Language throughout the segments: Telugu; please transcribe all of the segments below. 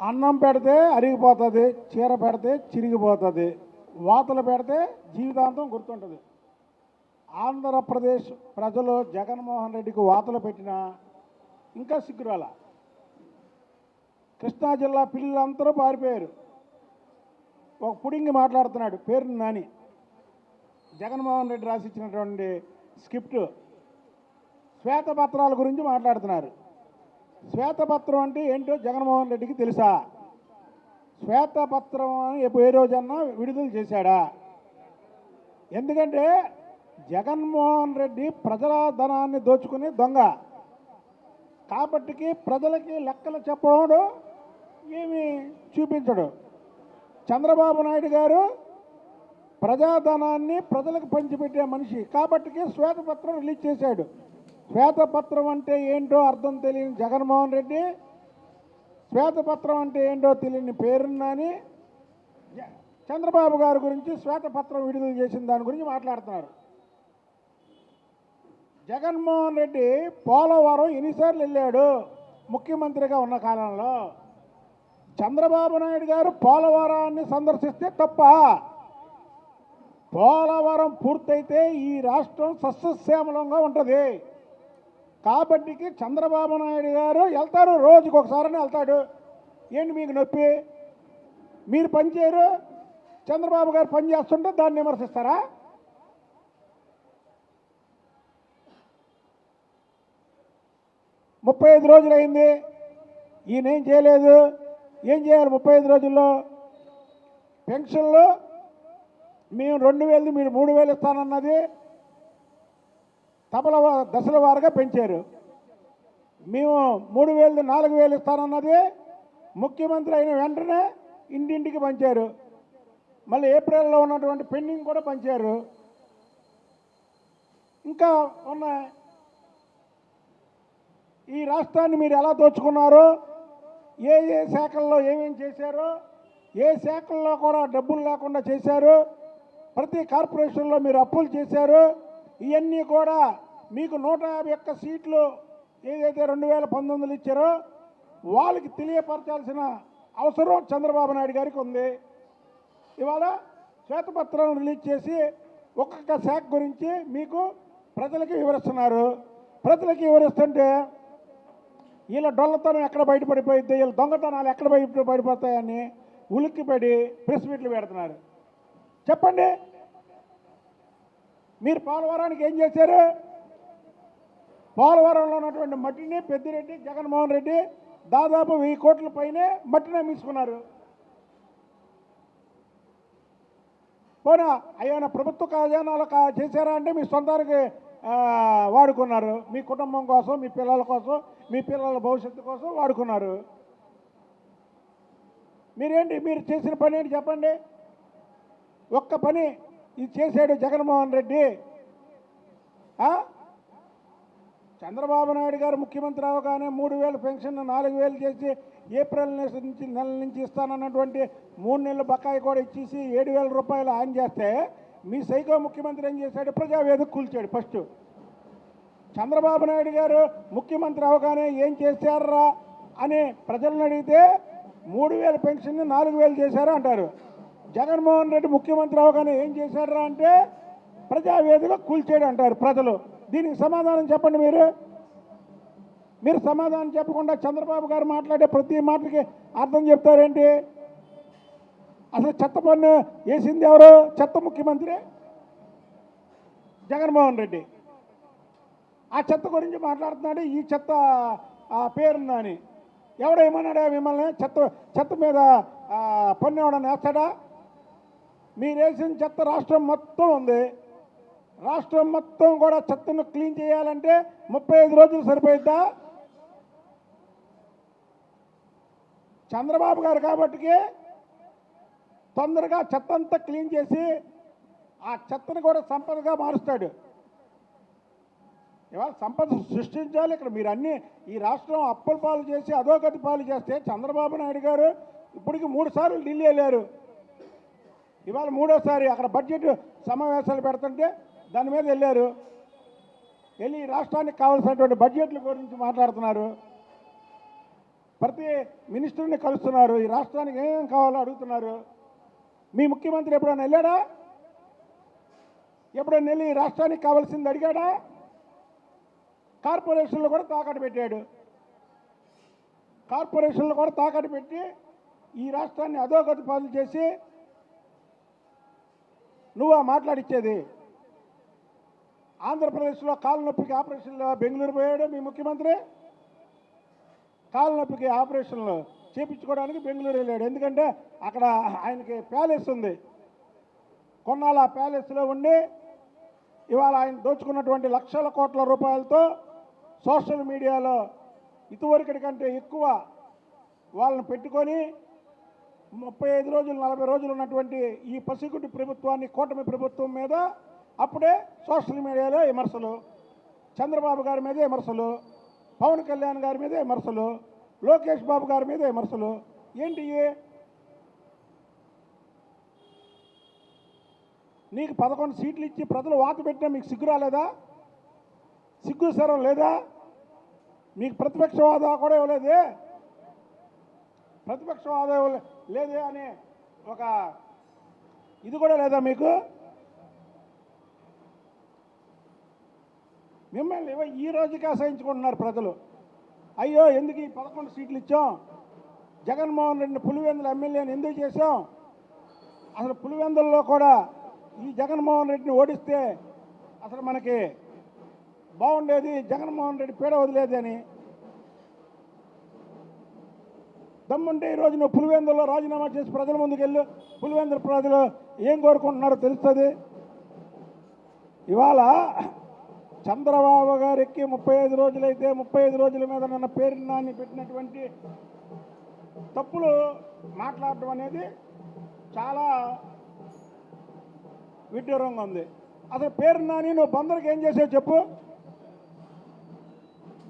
అన్నం పెడితే అరిగిపోతుంది చీర పెడితే చిరిగిపోతుంది వాతలు పెడితే జీవితాంతం గుర్తుంటుంది. ఆంధ్రప్రదేశ్ ప్రజలు జగన్మోహన్ రెడ్డికి వాతలు పెట్టినా ఇంకా సిగ్గురాల కృష్ణా జిల్లా పిల్లలందరూ పారిపోయారు. ఒక పుడింగి మాట్లాడుతున్నాడు పేరు నాని. జగన్మోహన్ రెడ్డి రాసిచ్చినటువంటి స్క్రిప్ట్ శ్వేతపత్రాల గురించి మాట్లాడుతున్నారు. శ్వేతపత్రం అంటే ఏంటో జగన్మోహన్ రెడ్డికి తెలుసా? శ్వేతపత్రం అని ఏ రోజన్నా విడుదల చేశాడా? ఎందుకంటే జగన్మోహన్ రెడ్డి ప్రజల ధనాన్ని దోచుకుని దొంగ. కాబట్టికి ప్రజలకి లెక్కలు చెప్పడం ఏమి చూపించడు. చంద్రబాబు నాయుడు గారు ప్రజాధనాన్ని ప్రజలకు పంచిపెట్టే మనిషి. కాబట్టికి శ్వేతపత్రం రిలీజ్ చేశాడు. శ్వేతపత్రం అంటే ఏంటో అర్థం తెలియని జగన్మోహన్ రెడ్డి శ్వేతపత్రం అంటే ఏంటో తెలియని పేరున్నాని చంద్రబాబు గారి గురించి శ్వేతపత్రం విడుదల చేసిన దాని గురించి మాట్లాడుతున్నారు. జగన్మోహన్ రెడ్డి పోలవరం ఎన్నిసార్లు వెళ్ళాడు? ముఖ్యమంత్రిగా ఉన్న కాలంలో. చంద్రబాబు నాయుడు గారు పోలవరాన్ని సందర్శిస్తే తప్ప పోలవరం పూర్తయితే ఈ రాష్ట్రం సస్యశ్యామలంగా ఉంటుంది. కాబట్టికి చంద్రబాబు నాయుడు గారు వెళ్తారు రోజుకి ఒకసారి వెళ్తాడు. ఏంటి మీకు నొప్పి? మీరు పని చేయరు చంద్రబాబు గారు పని చేస్తుంటే దాన్ని విమర్శిస్తారా? ముప్పై ఐదు రోజులు అయింది. ఈయన ఏం చేయలేదు. ఏం చేయాలి ముప్పై ఐదు రోజుల్లో? పెన్షన్లు. మేము రెండు వేలు మీరు మూడు వేలు ఇస్తానన్నది. తపల దశల వారుగా పెంచారు. మేము మూడు వేలు నాలుగు వేలు ఇస్తానన్నది ముఖ్యమంత్రి అయిన వెంటనే ఇంటింటికి పంచారు. మళ్ళీ ఏప్రిల్లో ఉన్నటువంటి పెండింగ్ కూడా పంచారు. ఇంకా ఉన్న ఈ రాష్ట్రాన్ని మీరు ఎలా దోచుకున్నారో ఏ ఏ శాఖల్లో ఏమేమి చేశారో ఏ శాఖల్లో కూడా డబ్బులు లేకుండా చేశారు ప్రతి కార్పొరేషన్లో మీరు అప్పులు చేశారు ఇవన్నీ కూడా మీకు నూట యాభై ఒక్క సీట్లు ఏదైతే రెండు వేల పంతొమ్మిదిలో ఇచ్చారో వాళ్ళకి తెలియపరచాల్సిన అవసరం చంద్రబాబు నాయుడు గారికి ఉంది. ఇవాళ శ్వేతపత్రం రిలీజ్ చేసి ఒక్కొక్క శాఖ గురించి మీకు ప్రజలకి వివరిస్తున్నారు. ప్రజలకి వివరిస్తుంటే వీళ్ళ డొల్లతనం ఎక్కడ బయటపడిపోయింది వీళ్ళ దొంగతనాలు ఎక్కడ బయట పడిపోతాయని ఉలిక్కిపడి ప్రెస్ మీట్లు పెడుతున్నారు. చెప్పండి మీరు పోలవరానికి ఏం చేశారు? పోలవరంలో ఉన్నటువంటి మట్టిని పెద్దిరెడ్డి జగన్మోహన్ రెడ్డి దాదాపు వెయ్యి కోట్ల పైనే మట్టిని అమ్మించుకున్నారు పోనా అయ్యా ప్రభుత్వ ఖజానాలు కా చేశారా అంటే మీ సొంతానికి వాడుకున్నారు. మీ కుటుంబం కోసం మీ పిల్లల కోసం మీ పిల్లల భవిష్యత్తు కోసం వాడుకున్నారు. మీరేంటి మీరు చేసిన పని ఏంటి చెప్పండి? ఒక్క పని ఇది చేశాడు జగన్మోహన్ రెడ్డి. చంద్రబాబు నాయుడు గారు ముఖ్యమంత్రి అవగానే మూడు వేలు పెన్షన్ నాలుగు వేలు చేసి ఏప్రిల్ నుంచి నెల నుంచి ఇస్తానన్నటువంటి మూడు నెలల బకాయి కూడా ఇచ్చేసి ఏడు వేల రూపాయలు ఆన్ చేస్తే మీ సైకో ముఖ్యమంత్రి ఏం చేశాడు? ప్రజావేదిక కూల్చాడు ఫస్ట్. చంద్రబాబు నాయుడు గారు ముఖ్యమంత్రి అవగానే ఏం చేశారా అని ప్రజలను అడిగితే మూడు వేల పెన్షన్ నాలుగు వేలు చేశారు అంటారు. జగన్మోహన్ రెడ్డి ముఖ్యమంత్రి అవగానే ఏం చేశారా అంటే ప్రజావేదిక కూల్చేయడం అంటారు ప్రజలు. దీనికి సమాధానం చెప్పండి మీరు. మీరు సమాధానం చెప్పకుండా చంద్రబాబు గారు మాట్లాడే ప్రతి మాటకి అర్థం చెప్తారేంటి? అసలు చెత్త పన్ను వేసింది ఎవరు? చెత్త ముఖ్యమంత్రి జగన్మోహన్ రెడ్డి. ఆ చెత్త గురించి మాట్లాడుతున్నాడు ఈ చెత్త పేరున్నా అని ఎవడు మిమ్మల్ని? చెత్త చెత్త మీద పన్ను ఎవడన్నా వేస్తాడా? మీరు వేసిన చెత్త రాష్ట్రం మొత్తం ఉంది. రాష్ట్రం మొత్తం కూడా చెత్తను క్లీన్ చేయాలంటే ముప్పై ఐదు రోజులు సరిపోయిద్దా? చంద్రబాబు గారు కాబట్టి తొందరగా చెత్త అంతా క్లీన్ చేసి ఆ చెత్తను కూడా సంపదగా మారుస్తాడు. ఇవాళ సంపద సృష్టించాలి. ఇక్కడ మీరు అన్ని ఈ రాష్ట్రం అప్పుల పాలు చేసి అధోగతి పాలు చేస్తే చంద్రబాబు నాయుడు గారు ఇప్పటికి మూడు సార్లు ఢిల్లీ వెళ్ళారు. ఇవాళ మూడోసారి అక్కడ బడ్జెట్ సమావేశాలు పెడుతుంటే దాని మీద వెళ్ళారు. వెళ్ళి ఈ రాష్ట్రానికి కావాల్సినటువంటి బడ్జెట్ల గురించి మాట్లాడుతున్నారు. ప్రతి మినిస్టర్ని కలుస్తున్నారు. ఈ రాష్ట్రానికి ఏం కావాలో అడుగుతున్నారు. మీ ముఖ్యమంత్రి ఎప్పుడైనా వెళ్ళాడా? ఎప్పుడైనా వెళ్ళి రాష్ట్రానికి కావాల్సింది అడిగాడా? కార్పొరేషన్లు కూడా తాకట్టు పెట్టాడు. కార్పొరేషన్లు కూడా తాకట్టు పెట్టి ఈ రాష్ట్రాన్ని అధోగతి పాలు చేసి నువ్వు మాట్లాడిచ్చేది. ఆంధ్రప్రదేశ్లో కాలు నొప్పికి ఆపరేషన్లో బెంగళూరు పోయాడు మీ ముఖ్యమంత్రి. కాలు నొప్పికి ఆపరేషన్లు చేపించుకోవడానికి బెంగళూరు వెళ్ళాడు. ఎందుకంటే అక్కడ ఆయనకి ప్యాలెస్ ఉంది. కొన్నాళ్ళు ఆ ప్యాలెస్లో ఉండి ఇవాళ ఆయన దోచుకున్నటువంటి లక్షల కోట్ల రూపాయలతో సోషల్ మీడియాలో ఇదివరకటి కంటే ఎక్కువ వాళ్ళని పెట్టుకొని ముప్పై ఐదు రోజులు నలభై రోజులు ఉన్నటువంటి ఈ పసిగుడ్డి ప్రభుత్వాన్ని కూటమి ప్రభుత్వం మీద అప్పుడే సోషల్ మీడియాలో విమర్శలు చంద్రబాబు గారి మీద విమర్శలు పవన్ కళ్యాణ్ గారి మీద విమర్శలు లోకేష్ బాబు గారి మీద విమర్శలు. ఏంటి నీకు పదకొండు సీట్లు ఇచ్చి ప్రజలు వాత పెట్టినా మీకు సిగ్గు రాలేదా? సిగ్గు సరం లేదా? మీకు ప్రతిపక్ష హోదా కూడా ఇవ్వలేదే? ప్రతిపక్ష హోదా లేదే అనే ఒక ఇది కూడా లేదా మీకు? మిమ్మల్ని ఈ రోజుకి అసహించుకుంటున్నారు ప్రజలు? అయ్యో ఎందుకు ఈ పదకొండు సీట్లు ఇచ్చాం? జగన్మోహన్ రెడ్డిని పులివెందుల ఎమ్మెల్యేని ఎందుకు చేశాం? అసలు పులివెందుల్లో కూడా ఈ జగన్మోహన్ రెడ్డిని ఓడిస్తే అసలు మనకి బాగుండేది జగన్మోహన్ రెడ్డి పీడ వదిలేదని అని దమ్ముంటే ఈరోజు నువ్వు పులివెందుల్లో రాజీనామా చేసి ప్రజల ముందుకు వెళ్ళు. పులివెందుల ప్రజలు ఏం కోరుకుంటున్నారో తెలుస్తుంది. ఇవాళ చంద్రబాబు గారికి ముప్పై ఐదు రోజులైతే ముప్పై ఐదు రోజుల మీద నన్న పేరు నాన్ని పెట్టినటువంటి తప్పులు మాట్లాడడం అనేది చాలా విడ్డూరంగా ఉంది. అసలు పేరు నాని నువ్వు బందరికి ఏం చేసావు చెప్పు?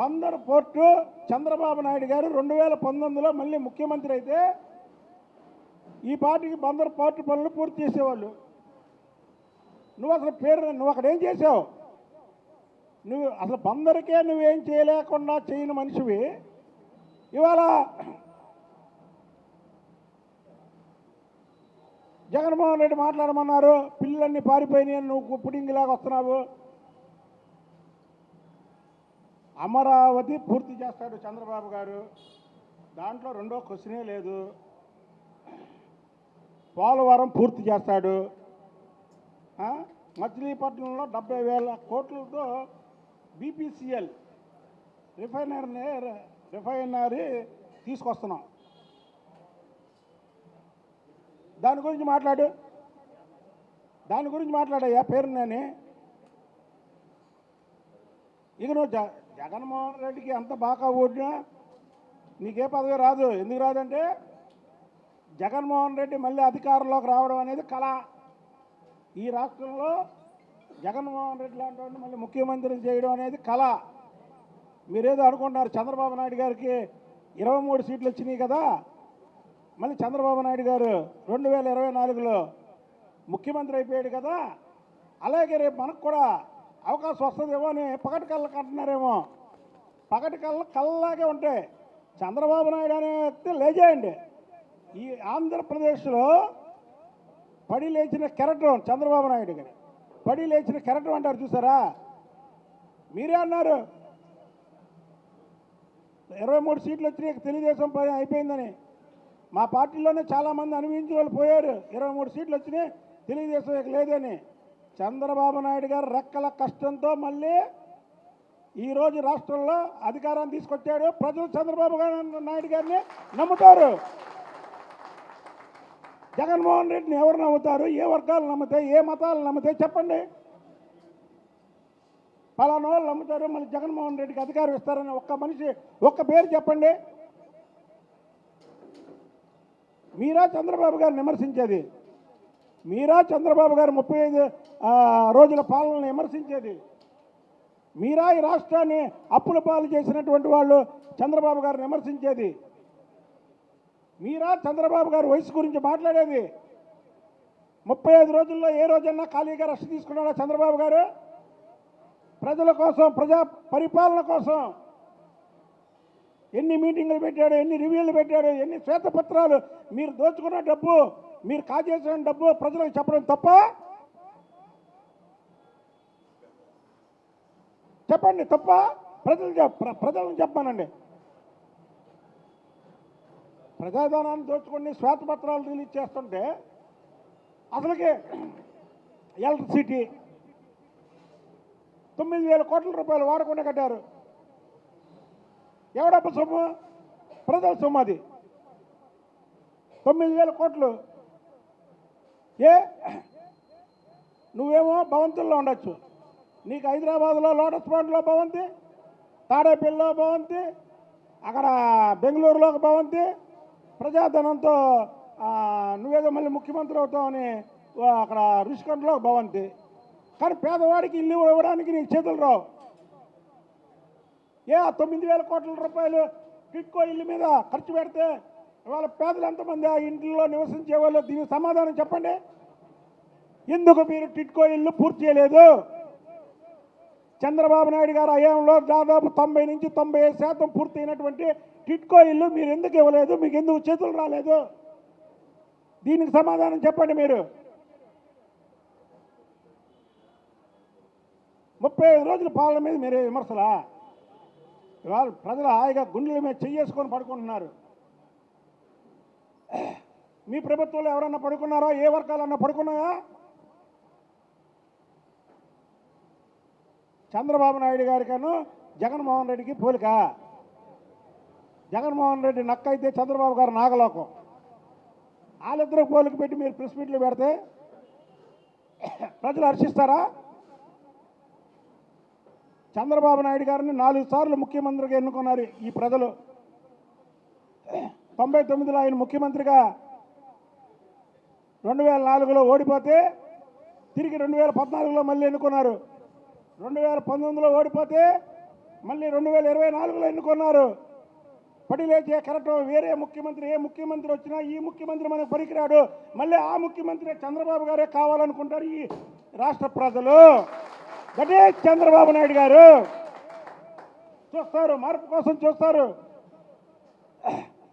బందర్ పోర్టు చంద్రబాబు నాయుడు గారు రెండు వేల పంతొమ్మిదిలో మళ్ళీ ముఖ్యమంత్రి అయితే ఈ పార్టీకి బందర్ పోర్టు పనులు పూర్తి చేసేవాళ్ళు. నువ్వు అసలు పేరు నువ్వు అక్కడ ఏం చేసావు? నువ్వు అసలు బందరికే నువ్వేం చేయలేకుండా చేయని మనిషివి. ఇవాళ జగన్మోహన్ రెడ్డి మాట్లాడమన్నారు పిల్లలన్నీ పారిపోయినాయి నువ్వు పుడింగిలాగా వస్తున్నావు. అమరావతి పూర్తి చేస్తాడు చంద్రబాబు గారు. దాంట్లో రెండో క్వశ్చనే లేదు. పోలవరం పూర్తి చేస్తాడు. మచిలీపట్నంలో డెబ్బై వేల కోట్లతో బీపీసీఎల్ రిఫైనరీ రిఫైనరీ తీసుకొస్తున్నాం. దాని గురించి మాట్లాడు. దాని గురించి మాట్లాడయ్యా పేరు నేను. ఇక నువ్వు జగన్మోహన్ రెడ్డికి ఎంత బాగా ఓడినా నీకే పదవి రాదు. ఎందుకు రాదంటే జగన్మోహన్ రెడ్డి మళ్ళీ అధికారంలోకి రావడం అనేది కళ. ఈ రాష్ట్రంలో జగన్మోహన్ రెడ్డి లాంటి మళ్ళీ ముఖ్యమంత్రి చేయడం అనేది కళ. మీరేదో అనుకుంటున్నారు చంద్రబాబు నాయుడు గారికి ఇరవై మూడు సీట్లు వచ్చినాయి కదా. మళ్ళీ చంద్రబాబు నాయుడు గారు రెండు వేల ఇరవై నాలుగులో ముఖ్యమంత్రి అయిపోయాడు కదా. అలాగే రేపు మనకు కూడా అవకాశం వస్తుందేమో అని పగటి కళ్ళకి అంటున్నారేమో పగటి కళ్ళ కళ్ళలాగే ఉంటాయి. చంద్రబాబు నాయుడు అనే వ్యక్తి లేజేయండి ఈ ఆంధ్రప్రదేశ్లో పడి లేచిన కెరటం చంద్రబాబు నాయుడు గారు. పడి లేచిన కెరటం అంటారు చూసారా? మీరే అన్నారు. ఇరవై మూడు సీట్లు వచ్చినాయి తెలుగుదేశం పని అయిపోయిందని. మా పార్టీలోనే చాలామంది అనుభవించిన వాళ్ళు పోయారు. ఇరవై మూడు సీట్లు వచ్చినాయి తెలుగుదేశం ఇక లేదని. చంద్రబాబు నాయుడు గారు రెక్కల కష్టంతో మళ్ళీ ఈరోజు రాష్ట్రంలో అధికారాన్ని తీసుకొచ్చాడు ప్రజలు చంద్రబాబు గారు నాయుడు గారిని నమ్ముతారు. జగన్మోహన్ రెడ్డిని ఎవరు నమ్ముతారు? ఏ వర్గాలు నమ్ముతాయి ఏ మతాలు నమ్ముతాయి చెప్పండి. పలానా వాళ్ళు నమ్ముతారు మళ్ళీ జగన్మోహన్ రెడ్డికి అధికారం ఇస్తారని ఒక్క మనిషి ఒక్క పేరు చెప్పండి. మీరా చంద్రబాబు గారిని విమర్శించేది? మీరా చంద్రబాబు గారు ముప్పై ఐదు రోజుల పాలనను విమర్శించేది? మీరా ఈ రాష్ట్రాన్ని అప్పుల పాలు చేసినటువంటి వాళ్ళు చంద్రబాబు గారిని విమర్శించేది? మీరా చంద్రబాబు గారు వయసు గురించి మాట్లాడేది? ముప్పై ఐదు రోజుల్లో ఏ రోజన్నా ఖాళీగా రెస్ట్ తీసుకున్నాడా చంద్రబాబు గారు? ప్రజల కోసం ప్రజా పరిపాలన కోసం ఎన్ని మీటింగులు పెట్టాడు ఎన్ని రివ్యూలు పెట్టాడు ఎన్ని శ్వేతపత్రాలు మీరు దోచుకున్న డబ్బు మీరు కాజేసిన డబ్బు ప్రజలకు చెప్పడం తప్ప చెప్పండి తప్ప ప్రజలు ప్రజలను చెప్పానండి. ప్రజాధనాన్ని దోచుకొని శ్వేతపత్రాలు రిలీజ్ చేస్తుంటే అసలుకి ఎలక్ట్రిసిటీ తొమ్మిది వేల కోట్ల రూపాయలు వాడకుండా కట్టారు. ఎవడప్ప సొమ్ము? ప్రజల సొమ్ము అది. తొమ్మిది వేల కోట్లు. ఏ? నువ్వేమో భవంతుల్లో ఉండొచ్చు. నీకు హైదరాబాద్లో లోటస్ పాండ్లో భవంతి తాడేపల్లిలో భవంతి అక్కడ బెంగళూరులో భవంతి ప్రజాధనంతో నువ్వేదో మళ్ళీ ముఖ్యమంత్రి అవుతావని అక్కడ రుషికొండలో భవంతి. కానీ పేదవాడికి ఇల్లు ఇవ్వడానికి నీకు చేతులు రావు. ఏ తొమ్మిది వేల కోట్ల రూపాయలు టిట్కో ఇల్లు మీద ఖర్చు పెడితే ఇవాళ పేదలు ఎంతమంది ఆ ఇంట్లో నివసించే వాళ్ళు? దీనికి సమాధానం చెప్పండి. ఎందుకు మీరు టిట్కో ఇల్లు పూర్తి చేయలేదు? చంద్రబాబు నాయుడు గారు హయాంలో దాదాపు తొంభై నుంచి తొంభై ఐదు శాతం పూర్తయినటువంటి టిట్కో ఇల్లు మీరు ఎందుకు ఇవ్వలేదు? మీకు ఎందుకు చేతులు రాలేదు? దీనికి సమాధానం చెప్పండి మీరు. ముప్పై ఐదు రోజుల పాలన మీద మీరే విమర్శలా? ఇవాళ ప్రజలు హాయిగా గుండెల మీద చెయ్యేసుకొని పడుకుంటున్నారు. మీ ప్రభుత్వంలో ఎవరన్నా పడుకున్నారా? ఏ వర్గాలన్నా పడుకున్నాయా? చంద్రబాబు నాయుడు గారికను జగన్మోహన్ రెడ్డికి పోలిక. జగన్మోహన్ రెడ్డి నక్క అయితే చంద్రబాబు గారు నాగలోకం. వాళ్ళిద్దరూ పోలిక పెట్టి మీరు ప్రెస్ మీట్లు పెడితే ప్రజలు హర్షిస్తారా? చంద్రబాబు నాయుడు గారిని నాలుగు సార్లు ముఖ్యమంత్రిగా ఎన్నుకున్నారు ఈ ప్రజలు. తొంభై తొమ్మిదిలో ఆయన ముఖ్యమంత్రిగా రెండు వేల నాలుగులో ఓడిపోతే తిరిగి రెండు వేల పద్నాలుగులో మళ్ళీ ఎన్నుకున్నారు. రెండు వేల పంతొమ్మిదిలో ఓడిపోతే మళ్ళీ రెండు వేల ఇరవై నాలుగులో ఎన్నుకున్నారు. పడిలేచే కరెక్ట్ వేరే ముఖ్యమంత్రి ఏ ముఖ్యమంత్రి వచ్చినా ఈ ముఖ్యమంత్రి మనకు పనికిరాడు. మళ్ళీ ఆ ముఖ్యమంత్రి చంద్రబాబు గారే కావాలనుకుంటారు ఈ రాష్ట్ర ప్రజలు. గటే చంద్రబాబు నాయుడు గారు. చూస్తారు మార్పు కోసం చూస్తారు.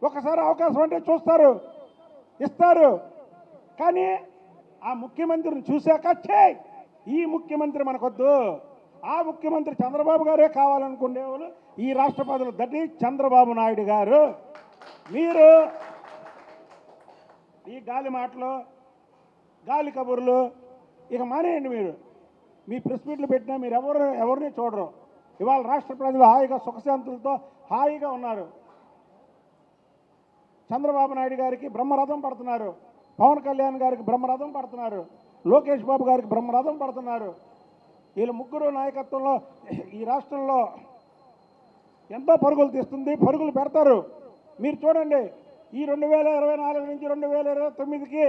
ఒకసారి అవకాశం అంటే చూస్తారు ఇస్తారు. కానీ ఆ ముఖ్యమంత్రిని చూశాక చే ఈ ముఖ్యమంత్రి మనకొద్దు. ఆ ముఖ్యమంత్రి చంద్రబాబు గారే కావాలనుకునేవాళ్ళు ఈ రాష్ట్ర ప్రజలు దటి చంద్రబాబు నాయుడు గారు. మీరు ఈ గాలి మాటలు గాలి కబుర్లు ఇక మానేయండి మీరు. మీ ప్రెస్ మీట్లు పెట్టినా మీరు ఎవరు ఎవరిని చూడరు. ఇవాళ రాష్ట్ర ప్రజలు హాయిగా సుఖశాంతులతో హాయిగా ఉన్నారు. చంద్రబాబు నాయుడు గారికి బ్రహ్మరథం పడుతున్నారు. పవన్ కళ్యాణ్ గారికి బ్రహ్మరథం పడుతున్నారు. లోకేష్ బాబు గారికి బ్రహ్మరథం పడుతున్నారు. వీళ్ళ ముగ్గురు నాయకత్వంలో ఈ రాష్ట్రంలో ఎంతో పరుగులు తీస్తుంది పరుగులు పెడతారు. మీరు చూడండి ఈ రెండు వేల ఇరవై నాలుగు నుంచి రెండు వేల ఇరవై తొమ్మిదికి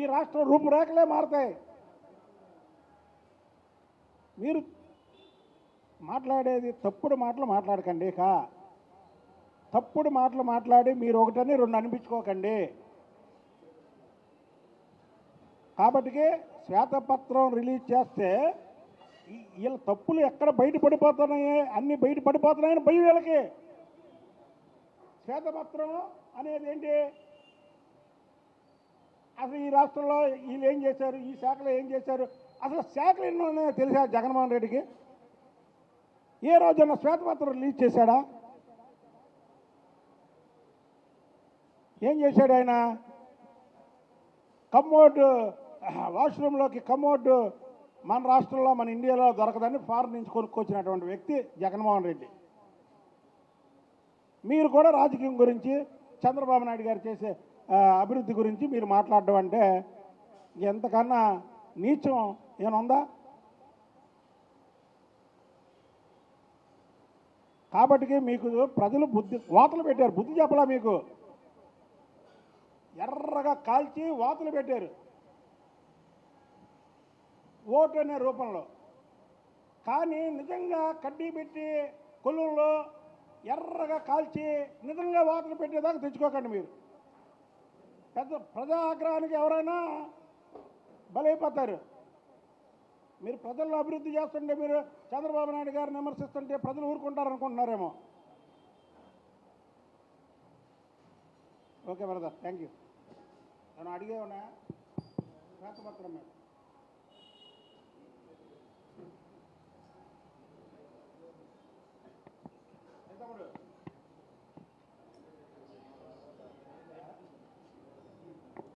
ఈ రాష్ట్రం రూపురేఖలే మారుతాయి. మీరు మాట్లాడేది తప్పుడు మాటలు మాట్లాడకండి ఇక. తప్పుడు మాటలు మాట్లాడి మీరు ఒకటని రెండు అనిపించుకోకండి. కాబట్టి శ్వేతపత్రం రిలీజ్ చేస్తే వీళ్ళ తప్పులు ఎక్కడ బయటపడిపోతున్నాయి? అన్ని బయట పడిపోతున్నాయని భయం వీళ్ళకి. శ్వేతపత్రం అనేది ఏంటి? అసలు ఈ రాష్ట్రంలో వీళ్ళు ఏం చేశారు? ఈ శాఖలో ఏం చేశారు? అసలు శాఖలు ఎన్నో ఉన్నాయో తెలిసా జగన్మోహన్ రెడ్డికి? ఏ రోజున శ్వేతపత్రం రిలీజ్ చేశాడా? ఏం చేశాడు ఆయన? కమ్మోడ్ వాష్రూమ్లోకి కమ్మోడ్ మన రాష్ట్రంలో మన ఇండియాలో దొరకదని ఫారెన్ నుంచి కొనుక్కొచ్చినటువంటి వ్యక్తి జగన్మోహన్ రెడ్డి. మీరు కూడా రాజకీయం గురించి చంద్రబాబు నాయుడు గారు చేసే అభివృద్ధి గురించి మీరు మాట్లాడడం అంటే ఎంతకన్నా నీచం ఏనుందా కాబట్టి మీకు ప్రజలు బుద్ధి వాతలు పెట్టారు. బుద్ధి చెప్పలా మీకు? ఎర్రగా కాల్చి వాతలు పెట్టారు. ఓటు అనే రూపంలో. కానీ నిజంగా కడ్డీ పెట్టి కొలువులో ఎర్రగా కాల్చి నిజంగా వాతలు పెట్టేదాకా తెచ్చుకోకండి మీరు. పెద్ద ప్రజా ఆగ్రహానికి ఎవరైనా బలైపోతారు. మీరు ప్రజల్లో అభివృద్ధి చేస్తుంటే మీరు చంద్రబాబు నాయుడు గారిని విమర్శిస్తుంటే ప్రజలు ఊరుకుంటారు అనుకుంటున్నారేమో ఓకే బ్రదర్ థ్యాంక్ యూ నేను అడిగే ఉన్నా శ్వేతపత్రం మీద